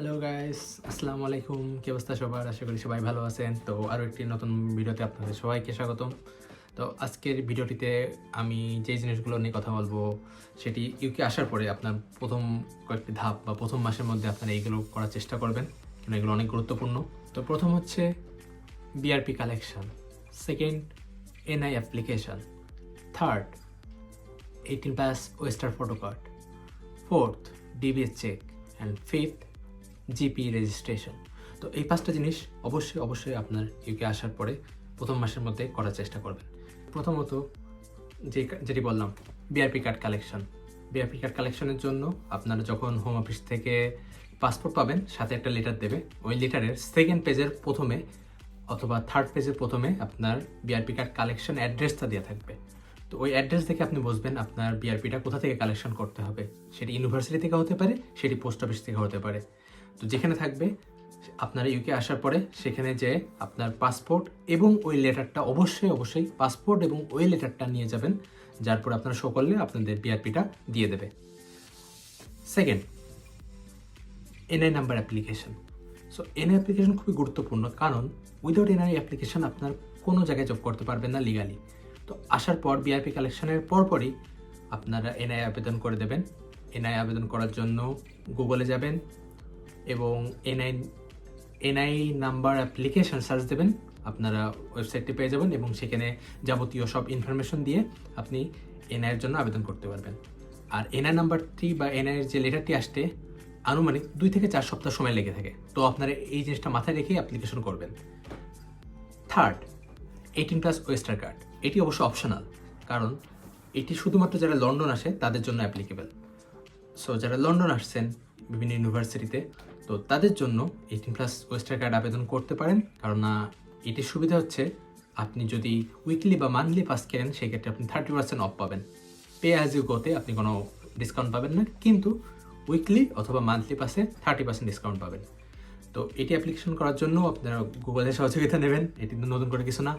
Hello guys আসসালামু আলাইকুম কি অবস্থা সবার? আশা করি সবাই ভালো আছেন। তো আরও একটি নতুন ভিডিওতে আপনাদের সবাইকে স্বাগতম। তো আজকের ভিডিওটিতে আমি যে জিনিসগুলো নিয়ে কথা বলব, সেটি ইউকে আসার পরে আপনার প্রথম কয়েকটি ধাপ বা প্রথম মাসের মধ্যে আপনারা এইগুলো করার চেষ্টা করবেন কারণ এগুলো অনেক গুরুত্বপূর্ণ। তো প্রথম হচ্ছে BRP collection second NI application third eighteen plus Oyster photo card fourth DBS check and fifth GP registration তো এই পাঁচটা জিনিস অবশ্যই অবশ্যই আপনার ইউকে আসার পরে প্রথম মাসের মধ্যে করার চেষ্টা করবেন। প্রথমত যে, যেটি বললাম BRP card collection BRP card কালেকশনের জন্য আপনারা যখন হোম অফিস থেকে পাসপোর্ট পাবেন, সাথে একটা লেটার দেবে। ওই লেটারের সেকেন্ড পেজের প্রথমে অথবা থার্ড পেজের প্রথমে আপনার বিআরপি কার্ড কালেকশন অ্যাড্রেসটা দেওয়া থাকবে। তো ওই অ্যাড্রেস দেখে আপনি বুঝবেন আপনার বিআরপিটা কোথা থেকে কালেকশন করতে হবে। সেটি ইউনিভার্সিটি থেকে হতে পারে, সেটি পোস্ট অফিস থেকে হতে পারে। তো যেখানে থাকবে, আপনারা ইউকে আসার পরে সেখানে যে আপনার পাসপোর্ট এবং ওই লেটারটা অবশ্যই অবশ্যই পাসপোর্ট এবং ওই লেটারটা নিয়ে যাবেন, যার পর আপনারা শো করলে আপনাদের বিআরপিটা দিয়ে দেবে। Second NI number application so NI application খুবই গুরুত্বপূর্ণ কারণ উইদাউট এনআই অ্যাপ্লিকেশন আপনার কোনো জায়গায় জব করতে পারবেন না লিগালি তো আসার পর বিআরপি কালেকশনের পরপরই আপনারা এনআই আবেদন করে দেবেন। এনআই আবেদন করার জন্য গুগলে যাবেন এবং NI NI number application search দেবেন। আপনারা ওয়েবসাইটটি পেয়ে যাবেন এবং সেখানে যাবতীয় সব ইনফরমেশন দিয়ে আপনি এনআইয়ের জন্য আবেদন করতে পারবেন। আর এনআই নাম্বারটি বা এনআইয়ের যে লেটারটি আসতে আনুমানিক দুই থেকে চার সপ্তাহ সময় লেগে থাকে। তো আপনারা এই জিনিসটা মাথায় রেখেই অ্যাপ্লিকেশন করবেন। Third eighteen plus Oyster card এটি অবশ্য অপশনাল কারণ এটি শুধুমাত্র যারা লন্ডন আসে, তাদের জন্য অ্যাপ্লিকেবল সো যারা লন্ডন আসছেন, বিভিন্ন ইউনিভার্সিটিতে তো তাদের জন্য এইটিন প্লাস ওয়েস্টার কার্ড আবেদন করতে পারেন। কারণ এটির সুবিধা হচ্ছে আপনি যদি উইকলি বা মান্থলি পাস কেনেন, সেক্ষেত্রে আপনি থার্টি পার্সেন্ট অফ পাবেন। পে অ্যাজ ইউ গোতে আপনি কোনো ডিসকাউন্ট পাবেন না, কিন্তু উইকলি অথবা মান্থলি পাসে থার্টি পার্সেন্ট ডিসকাউন্ট পাবেন। তো এটি অ্যাপ্লিকেশন করার জন্য আপনারা গুগলের সহযোগিতা নেবেন, এটি নতুন করে কিছু না।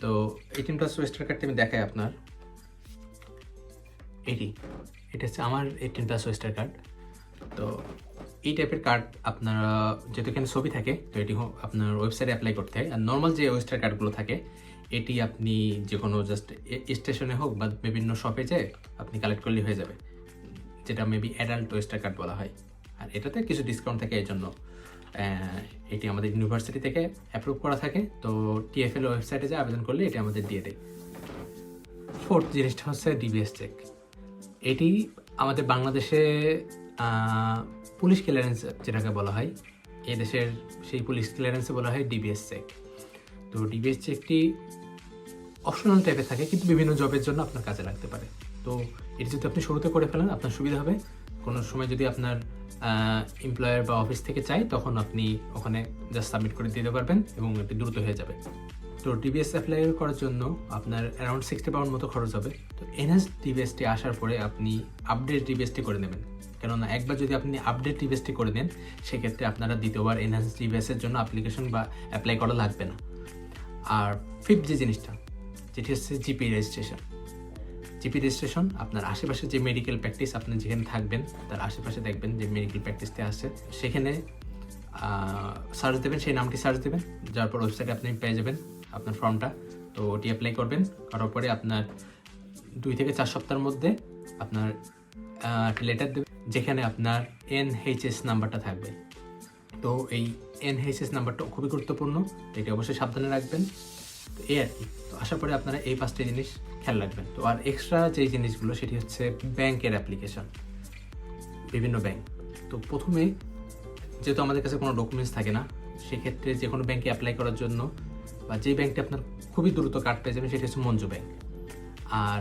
তো এইটিন প্লাস ওয়েস্টার কার্ডটি আমি দেখাই আপনার। এটি, এটা হচ্ছে আমার এইটিন প্লাস ওয়েস্টার কার্ড তো এই টাইপের কার্ড আপনারা যেহেতু এখানে ছবি থাকে, তো এটি আপনার ওয়েবসাইটে অ্যাপ্লাই করতে হয়। আর নর্মাল যে ওয়েস্টার কার্ডগুলো থাকে, এটি আপনি যে কোনো জাস্ট স্টেশনে হোক বা বিভিন্ন শপে যেয়ে আপনি কালেক্ট করলে হয়ে যাবে। যেটা মেবি অ্যাডাল্ট ওয়েস্টার কার্ড বলা হয়। আর এটাতে কিছু ডিসকাউন্ট থাকে এই জন্য। এটি আমাদের ইউনিভার্সিটি থেকে অ্যাপ্রুভ করা থাকে। তো টিএফএল ওয়েবসাইটে যে আবেদন করলে এটি আমাদের দিয়ে দেয়। ফোর্থ জিনিসটা হচ্ছে ডিবিএস চেক এটি আমাদের বাংলাদেশে পুলিশ ক্লিয়ারেন্স যেটাকে বলা হয়, এই দেশের সেই পুলিশ ক্লিয়ারেন্সে বলা হয় ডিবিএস চেক তো ডিবিএস চেকটি অপশনাল টাইপের থাকে, কিন্তু বিভিন্ন জবের জন্য আপনার কাজে লাগতে পারে। তো এটি যদি আপনি শুরুতে করে ফেলেন, আপনার সুবিধা হবে। কোনো সময় যদি আপনার এমপ্লয়ার বা অফিস থেকে চাই তখন আপনি ওখানে জাস্ট সাবমিট করে দিতে পারবেন এবং এটি দ্রুত হয়ে যাবে। তো ডিবিএস অ্যাপ্লাই করার জন্য আপনার অ্যারাউন্ড সিক্সটি পাউন্ড মতো খরচ হবে। তো এনএস ডিবিএসটি আসার পরে আপনি আপডেট ডিবিএসটি করে নেবেন। কেননা একবার যদি আপনি আপডেট ডিবিএসটি করে দেন, সেক্ষেত্রে আপনারা দ্বিতীয়বার এনহান্স ডিবিএসের জন্য অ্যাপ্লিকেশন বা অ্যাপ্লাই করা লাগবে না। আর ফিফথ যে জিনিসটা, যেটি হচ্ছে জিপি রেজিস্ট্রেশন জিপি রেজিস্ট্রেশন আপনার আশেপাশে যে মেডিকেল প্র্যাকটিস আপনি যেখানে থাকবেন, তার আশেপাশে দেখবেন যে মেডিকেল প্র্যাকটিসতে আছে। সেখানে সার্চ দেবেন, সেই নামটি সার্চ দেবেন, যার পর ওয়েবসাইটে আপনি পেয়ে যাবেন আপনার ফর্মটা তো ওটি অ্যাপ্লাই করবেন, করার পরে আপনার দুই থেকে চার সপ্তাহের মধ্যে আপনার একটা লেটার দেবেন। যেখানে আপনার এনএইচএস নাম্বারটা থাকবে। তো এই এনএইচএস নাম্বারটা খুবই গুরুত্বপূর্ণ, এটি অবশ্যই সাবধানে রাখবেন। তো এই আর কি। তো আসার পরে আপনারা এই পাঁচটা জিনিস খেয়াল রাখবেন। তো আর এক্সট্রা যে জিনিসগুলো, সেটি হচ্ছে ব্যাংকের অ্যাপ্লিকেশন বিভিন্ন ব্যাংক তো প্রথমে যেহেতু আমাদের কাছে কোনো ডকুমেন্টস থাকে না, সেক্ষেত্রে যে কোনো ব্যাংকে অ্যাপ্লাই করার জন্য বা যে ব্যাংকটা আপনার খুবই দ্রুত কার্ড পেয়ে যাবেন, সেটি হচ্ছে মঞ্জু ব্যাংক আর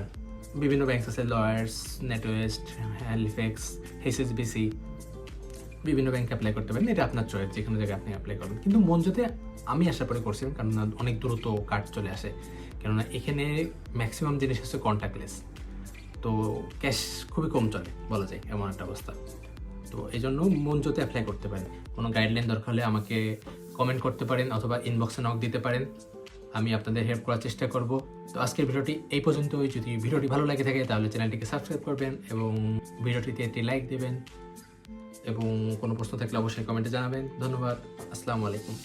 বিভিন্ন ব্যাংক আছে লয়ার্স নেটওয়েস্ট হ্যালিফেক্স এইচএসবিসি বিভিন্ন ব্যাংকে অ্যাপ্লাই করতে পারেন, এটা আপনার চয়েস যে কোনো জায়গায় আপনি অ্যাপ্লাই করবেন। কিন্তু মন মঞ্জুতে আমি আশা পরে করছিলাম কারণ অনেক দ্রুত কার্ড চলে আসে, কেননা এখানে ম্যাক্সিমাম জিনিস হচ্ছে কন্ট্যাক্টলেস তো ক্যাশ খুবই কম চলে, বলা যায়, এমন একটা অবস্থা। তো এই জন্য মন মঞ্জুতে অ্যাপ্লাই করতে পারেন, কোনো গাইডলাইন দরকার হলে আমাকে কমেন্ট করতে পারেন, অথবা ইনবক্সে নক দিতে পারেন। আমি আপনাদের হেল্প করার চেষ্টা করব। তো আজকের ভিডিওটি এই পর্যন্তই। যদি ভিডিওটি ভালো লাগে থাকে, তাহলে চ্যানেলটিকে সাবস্ক্রাইব করবেন এবং ভিডিওটিতে একটি লাইক দেবেন। এবং কোনো প্রশ্ন থাকলে অবশ্যই কমেন্টে জানাবেন। ধন্যবাদ। আসসালামু আলাইকুম।